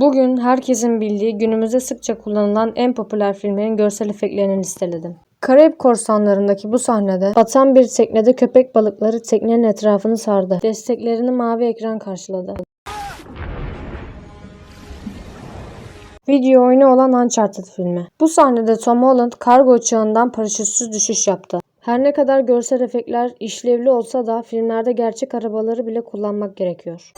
Bugün herkesin bildiği günümüzde sıkça kullanılan en popüler filmlerin görsel efektlerini listeledim. Karayip korsanlarındaki bu sahnede batan bir teknede köpek balıkları teknenin etrafını sardı. Desteklerini mavi ekran karşıladı. Video oyunu olan Uncharted filmi. Bu sahnede Tom Holland kargo uçağından paraşütsüz düşüş yaptı. Her ne kadar görsel efektler işlevli olsa da filmlerde gerçek arabaları bile kullanmak gerekiyor.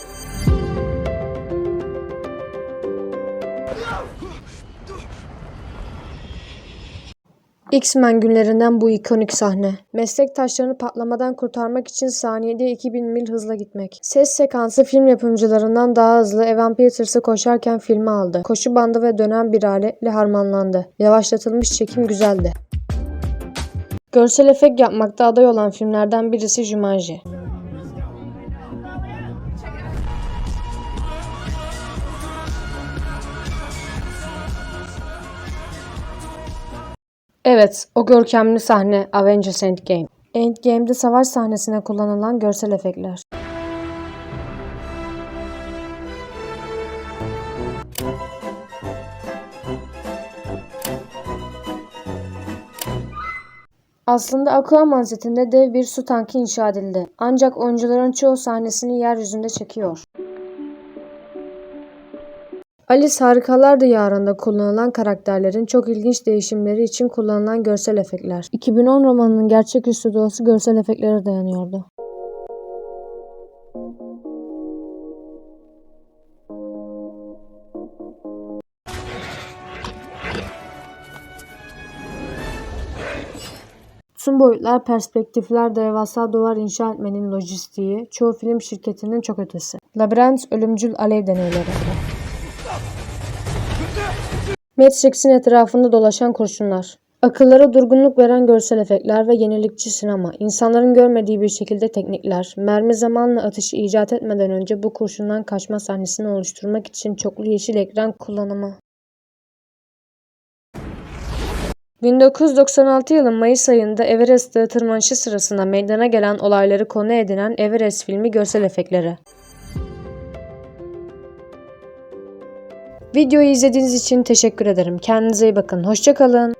X-Men günlerinden bu ikonik sahne. Meslektaşlarını patlamadan kurtarmak için saniyede 2000 mil hızla gitmek. Ses sekansı film yapımcılarından daha hızlı Evan Peters'ı koşarken filme aldı. Koşu bandı ve dönen bir aletle harmanlandı. Yavaşlatılmış çekim güzeldi. Görsel efekt yapmakta aday olan filmlerden birisi Jumanji. Evet, o görkemli sahne Avengers Endgame. Endgame'de savaş sahnesine kullanılan görsel efektler. Aslında Aquaman setinde dev bir su tankı inşa edildi. Ancak oyuncuların çoğu sahnesini yeryüzünde çekiyor. Alice Harikalar Diyarı'nda kullanılan karakterlerin çok ilginç değişimleri için kullanılan görsel efektler. 2010 romanının gerçeküstü doğası görsel efektlere dayanıyordu. Tüm boyutlar, perspektifler, devasa duvar inşa etmenin lojistiği, çoğu film şirketinin çok ötesi. Labirent, ölümcül alev deneyleri. Matrix'in etrafında dolaşan kurşunlar. Akıllara durgunluk veren görsel efektler ve yenilikçi sinema, insanların görmediği bir şekilde teknikler, mermi zamanla atışı icat etmeden önce bu kurşundan kaçma sahnesini oluşturmak için çoklu yeşil ekran kullanımı. 1996 yılı Mayıs ayında Everest Dağı tırmanışı sırasında meydana gelen olayları konu edinen Everest filmi görsel efektleri. Videoyu izlediğiniz için teşekkür ederim. Kendinize iyi bakın. Hoşçakalın.